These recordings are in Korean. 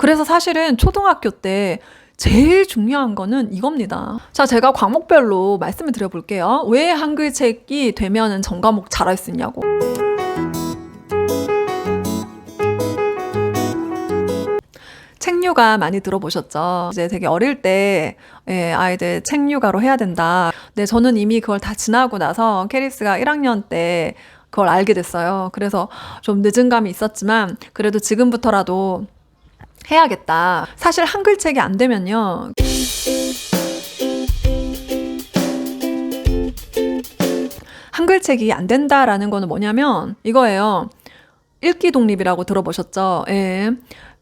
그래서 사실은 초등학교 때 제일 중요한 거는 이겁니다. 자, 제가 과목별로 말씀을 드려볼게요. 왜 한글책이 되면은 전 과목 잘할 수 있냐고. 책육아 많이 들어보셨죠? 이제 되게 어릴 때 예, 아이들 책육아로 해야 된다. 근데 저는 이미 그걸 다 지나고 나서 캐리스가 1학년 때 그걸 알게 됐어요. 그래서 좀 늦은 감이 있었지만 그래도 지금부터라도 해야겠다. 사실 한글책이 안 되면요. 한글책이 안 된다라는 거는 뭐냐면 이거예요. 읽기 독립이라고 들어보셨죠? 예.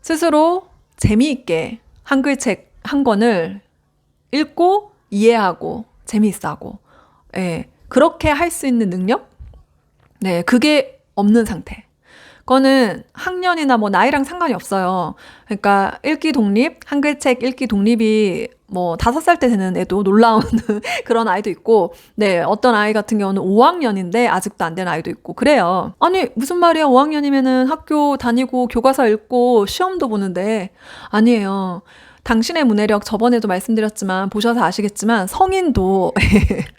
스스로 재미있게 한글책 한 권을 읽고 이해하고 재미있어 하고 예. 그렇게 할 수 있는 능력? 네, 그게 없는 상태. 그거는 학년이나 뭐 나이랑 상관이 없어요. 그러니까 읽기 독립, 한글책 읽기 독립이 뭐 다섯 살 때 되는 애도 놀라운 그런 아이도 있고, 네, 어떤 아이 같은 경우는 5학년인데 아직도 안 된 아이도 있고, 그래요. 아니, 무슨 말이야. 5학년이면은 학교 다니고 교과서 읽고 시험도 보는데, 아니에요. 당신의 문해력 저번에도 말씀드렸지만, 보셔서 아시겠지만, 성인도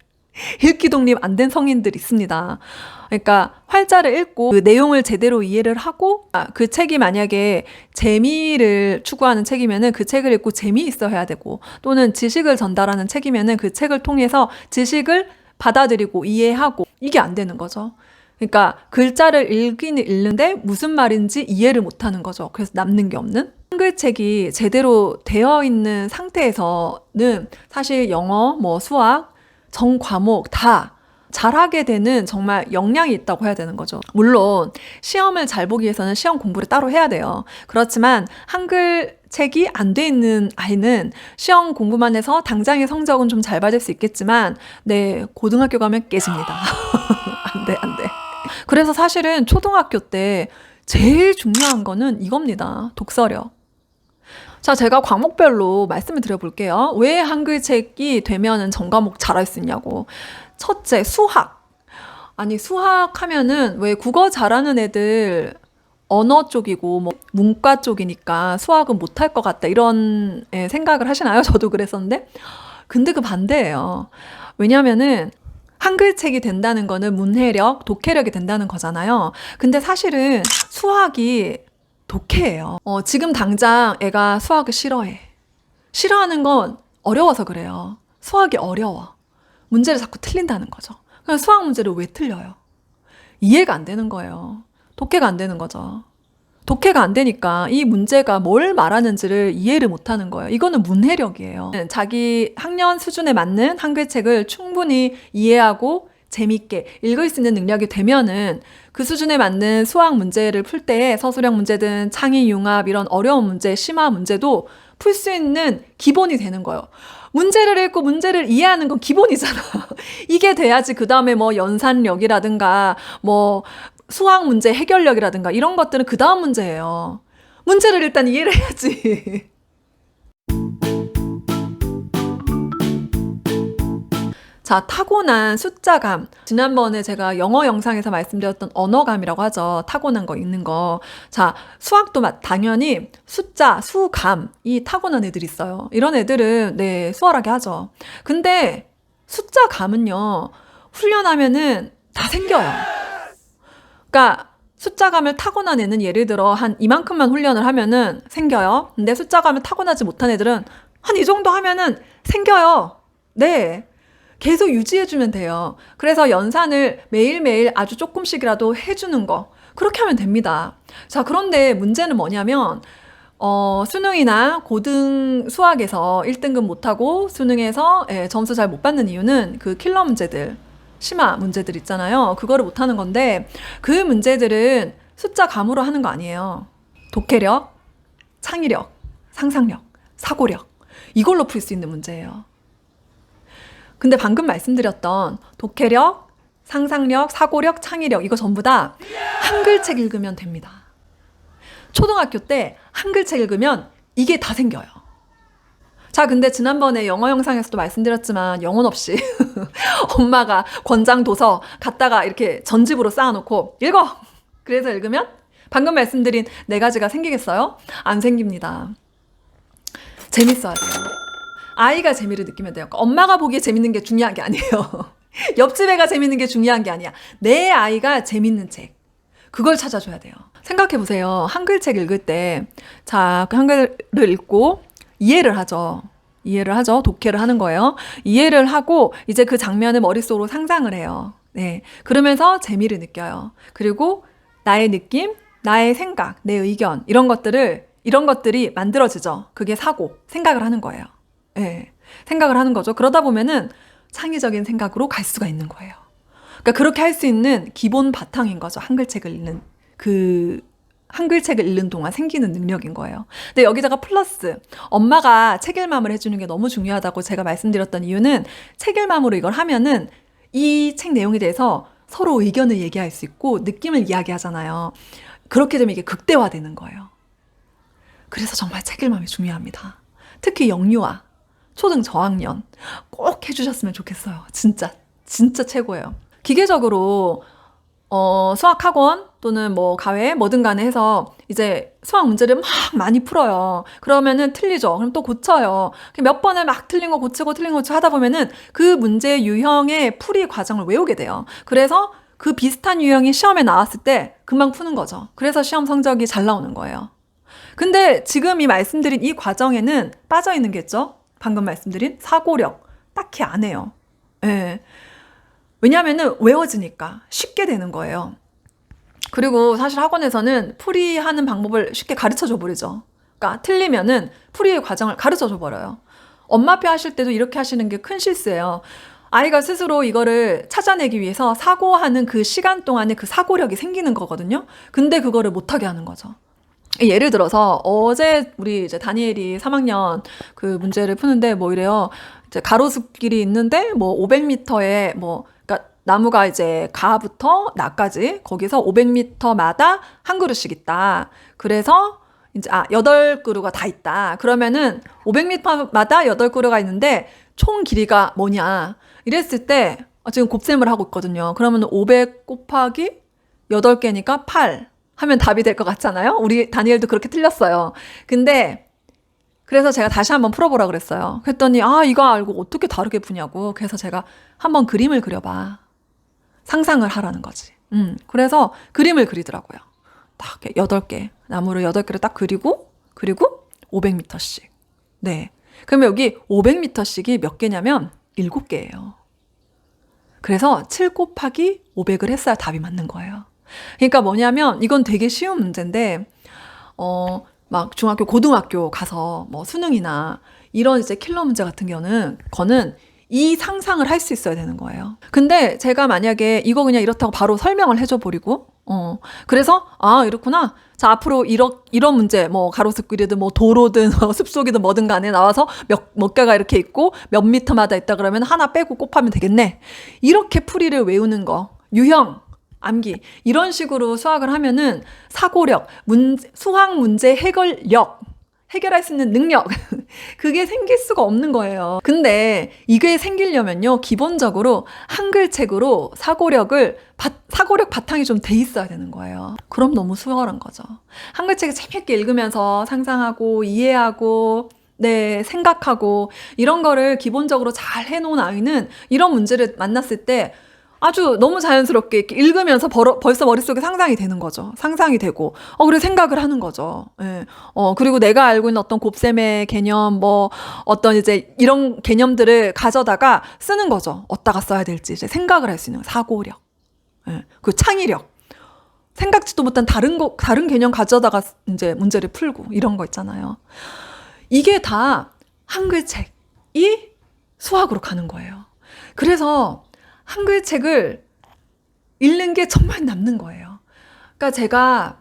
읽기 독립 안 된 성인들 있습니다. 그러니까 활자를 읽고 그 내용을 제대로 이해를 하고 아, 그 책이 만약에 재미를 추구하는 책이면은 그 책을 읽고 재미있어 해야 되고 또는 지식을 전달하는 책이면은 그 책을 통해서 지식을 받아들이고 이해하고 이게 안 되는 거죠. 그러니까 글자를 읽기는 읽는데 무슨 말인지 이해를 못 하는 거죠. 그래서 남는 게 없는 한글책이 제대로 되어 있는 상태에서는 사실 영어, 뭐 수학, 전 과목 다 잘하게 되는 정말 역량이 있다고 해야 되는 거죠. 물론 시험을 잘 보기 위해서는 시험 공부를 따로 해야 돼요. 그렇지만 한글 책이 안 돼 있는 아이는 시험 공부만 해서 당장의 성적은 좀 잘 받을 수 있겠지만 네 고등학교 가면 깨집니다. 안 돼, 안 돼. 그래서 사실은 초등학교 때 제일 중요한 거는 이겁니다. 독서력. 자, 제가 과목별로 말씀을 드려볼게요. 왜 한글책이 되면은 전 과목 잘할 수 있냐고. 첫째, 수학. 아니, 수학 하면은 왜 국어 잘하는 애들 언어 쪽이고 뭐 문과 쪽이니까 수학은 못할 것 같다. 이런 예, 생각을 하시나요? 저도 그랬었는데. 근데 그 반대예요. 왜냐면은 한글책이 된다는 거는 문해력, 독해력이 된다는 거잖아요. 근데 사실은 수학이 독해예요. 어, 지금 당장 애가 수학을 싫어해. 싫어하는 건 어려워서 그래요. 수학이 어려워. 문제를 자꾸 틀린다는 거죠. 그럼 수학 문제를 왜 틀려요? 이해가 안 되는 거예요. 독해가 안 되는 거죠. 독해가 안 되니까 이 문제가 뭘 말하는지를 이해를 못 하는 거예요. 이거는 문해력이에요. 자기 학년 수준에 맞는 한글 책을 충분히 이해하고 재밌게 읽을 수 있는 능력이 되면은 그 수준에 맞는 수학 문제를 풀 때 서술형 문제든 창의 융합 이런 어려운 문제, 심화 문제도 풀 수 있는 기본이 되는 거예요. 문제를 읽고 문제를 이해하는 건 기본이잖아. 이게 돼야지 그 다음에 뭐 연산력이라든가 뭐 수학 문제 해결력이라든가 이런 것들은 그 다음 문제예요. 문제를 일단 이해를 해야지. 자, 타고난 숫자감. 지난번에 제가 영어 영상에서 말씀드렸던 언어감이라고 하죠. 타고난 거, 있는 거. 자, 수학도 당연히 숫자, 수감, 이 타고난 애들이 있어요. 이런 애들은, 네, 수월하게 하죠. 근데 숫자감은요, 훈련하면은 다 생겨요. 그러니까 숫자감을 타고난 애는 예를 들어 한 이만큼만 훈련을 하면은 생겨요. 근데 숫자감을 타고나지 못한 애들은 한 이 정도 하면은 생겨요. 네. 계속 유지해주면 돼요. 그래서 연산을 매일매일 아주 조금씩이라도 해주는 거. 그렇게 하면 됩니다. 자, 그런데 문제는 뭐냐면, 어, 수능이나 고등 수학에서 1등급 못하고 수능에서 예, 점수 잘 못 받는 이유는 그 킬러 문제들, 심화 문제들 있잖아요. 그거를 못하는 건데, 그 문제들은 숫자 감으로 하는 거 아니에요. 독해력, 창의력, 상상력, 사고력. 이걸로 풀 수 있는 문제예요. 근데 방금 말씀드렸던 독해력, 상상력, 사고력, 창의력 이거 전부 다 한글책 읽으면 됩니다. 초등학교 때 한글책 읽으면 이게 다 생겨요. 자, 근데 지난번에 영어 영상에서도 말씀드렸지만 영혼 없이 엄마가 권장 도서 갖다가 이렇게 전집으로 쌓아놓고 읽어! 그래서 읽으면 방금 말씀드린 네 가지가 생기겠어요? 안 생깁니다. 재밌어야 돼요. 아이가 재미를 느끼면 돼요. 그러니까 엄마가 보기에 재밌는 게 중요한 게 아니에요. 옆집 애가 재밌는 게 중요한 게 아니야. 내 아이가 재밌는 책. 그걸 찾아줘야 돼요. 생각해 보세요. 한글 책 읽을 때, 자, 그 한글을 읽고 이해를 하죠. 이해를 하죠. 독해를 하는 거예요. 이해를 하고 이제 그 장면을 머릿속으로 상상을 해요. 네. 그러면서 재미를 느껴요. 그리고 나의 느낌, 나의 생각, 내 의견, 이런 것들을, 이런 것들이 만들어지죠. 그게 사고, 생각을 하는 거예요. 네. 생각을 하는 거죠. 그러다 보면은 창의적인 생각으로 갈 수가 있는 거예요. 그러니까 그렇게 할 수 있는 기본 바탕인 거죠. 한글책을 읽는 그 한글책을 읽는 동안 생기는 능력인 거예요. 근데 여기다가 플러스 엄마가 책일맘을 해주는 게 너무 중요하다고 제가 말씀드렸던 이유는 책일맘으로 이걸 하면은 이 책 내용에 대해서 서로 의견을 얘기할 수 있고 느낌을 이야기하잖아요. 그렇게 되면 이게 극대화되는 거예요. 그래서 정말 책일맘이 중요합니다. 특히 영유아, 초등 저학년 꼭 해주셨으면 좋겠어요. 진짜, 진짜 최고예요. 기계적으로 어, 수학학원 또는 뭐 가회 뭐든 간에 해서 이제 수학 문제를 막 많이 풀어요. 그러면은 틀리죠. 그럼 또 고쳐요. 몇 번을 막 틀린 거 고치고 틀린 거 고치고 하다 보면은 그 문제 유형의 풀이 과정을 외우게 돼요. 그래서 그 비슷한 유형이 시험에 나왔을 때 금방 푸는 거죠. 그래서 시험 성적이 잘 나오는 거예요. 근데 지금 이 말씀드린 이 과정에는 빠져 있는 게 있죠. 방금 말씀드린 사고력. 딱히 안 해요. 예. 왜냐면은 외워지니까 쉽게 되는 거예요. 그리고 사실 학원에서는 풀이하는 방법을 쉽게 가르쳐 줘 버리죠. 그러니까 틀리면은 풀이의 과정을 가르쳐 줘 버려요. 엄마표 하실 때도 이렇게 하시는 게 큰 실수예요. 아이가 스스로 이거를 찾아내기 위해서 사고하는 그 시간 동안에 그 사고력이 생기는 거거든요. 근데 그거를 못하게 하는 거죠. 예를 들어서 어제 우리 이제 다니엘이 3학년 그 문제를 푸는데 뭐 이래요. 이제 가로수길이 있는데 뭐 500m에 뭐 나무가 이제 가부터 나까지 거기서 500m마다 한 그루씩 있다. 그래서 이제 아, 8그루가 다 있다. 그러면은 500m마다 8그루가 있는데 총 길이가 뭐냐? 이랬을 때 아, 지금 곱셈을 하고 있거든요. 그러면 500 곱하기 8개니까 8 하면 답이 될 것 같잖아요. 우리 다니엘도 그렇게 틀렸어요. 근데 그래서 제가 다시 한번 풀어보라 그랬어요. 그랬더니 아 이거 알고 어떻게 다르게 푸냐고. 그래서 제가 한번 그림을 그려봐. 상상을 하라는 거지. 음, 그래서 그림을 그리더라고요. 딱 8개, 나무를 8개를 딱 그리고, 그리고 500m씩. 네. 그러면 여기 500m씩이 몇 개냐면 7개예요. 그래서 7 곱하기 500을 했어야 답이 맞는 거예요. 그러니까 뭐냐면 이건 되게 쉬운 문제인데, 어, 막 중학교, 고등학교 가서 뭐 수능이나 이런 이제 킬러 문제 같은 경우는, 거는 이 상상을 할 수 있어야 되는 거예요. 근데 제가 만약에 이거 그냥 이렇다고 바로 설명을 해줘 버리고, 어, 그래서, 아, 이렇구나. 자, 앞으로 이런, 이런 문제, 뭐, 가로수길이든, 뭐, 도로든, 뭐, 숲속이든 뭐든 간에 나와서 몇, 몇 개가 이렇게 있고, 몇 미터마다 있다 그러면 하나 빼고 곱하면 되겠네. 이렇게 풀이를 외우는 거. 유형, 암기. 이런 식으로 수학을 하면은 사고력, 문, 수학 문제 해결력, 해결할 수 있는 능력. 그게 생길 수가 없는 거예요. 근데 이게 생기려면요, 기본적으로 한글책으로 사고력을, 바, 사고력 바탕이 좀 돼 있어야 되는 거예요. 그럼 너무 수월한 거죠. 한글책을 재밌게 읽으면서 상상하고, 이해하고, 네, 생각하고, 이런 거를 기본적으로 잘 해놓은 아이는 이런 문제를 만났을 때 아주 너무 자연스럽게 이렇게 읽으면서 벌어, 벌써 머릿속에 상상이 되는 거죠. 상상이 되고, 어, 그래 생각을 하는 거죠. 예. 어, 그리고 내가 알고 있는 어떤 곱셈의 개념, 뭐, 어떤 이제 이런 개념들을 가져다가 쓰는 거죠. 어디다가 써야 될지 이제 생각을 할 수 있는 사고력. 예. 그 창의력. 생각지도 못한 다른 거, 다른 개념 가져다가 이제 문제를 풀고 이런 거 있잖아요. 이게 다 한글책이 수학으로 가는 거예요. 그래서 한글 책을 읽는 게 정말 남는 거예요. 그러니까 제가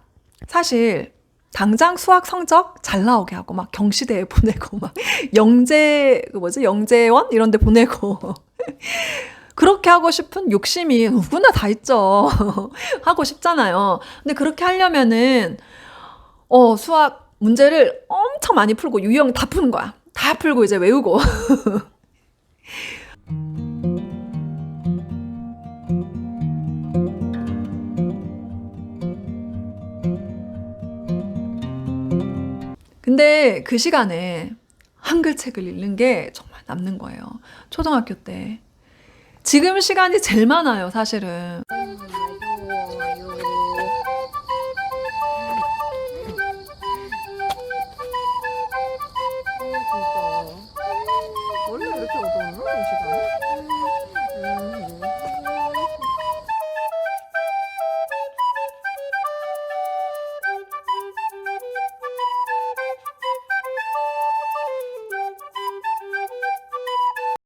사실 당장 수학 성적 잘 나오게 하고 막 경시대에 보내고 막 영재 그 뭐지 영재원 이런 데 보내고 그렇게 하고 싶은 욕심이 누구나 다 있죠. 하고 싶잖아요. 근데 그렇게 하려면은 어 수학 문제를 엄청 많이 풀고 유형 다 푸는 거야. 다 풀고 이제 외우고 근데 그 시간에 한글 책을 읽는 게 정말 남는 거예요. 초등학교 때. 지금 시간이 제일 많아요, 사실은.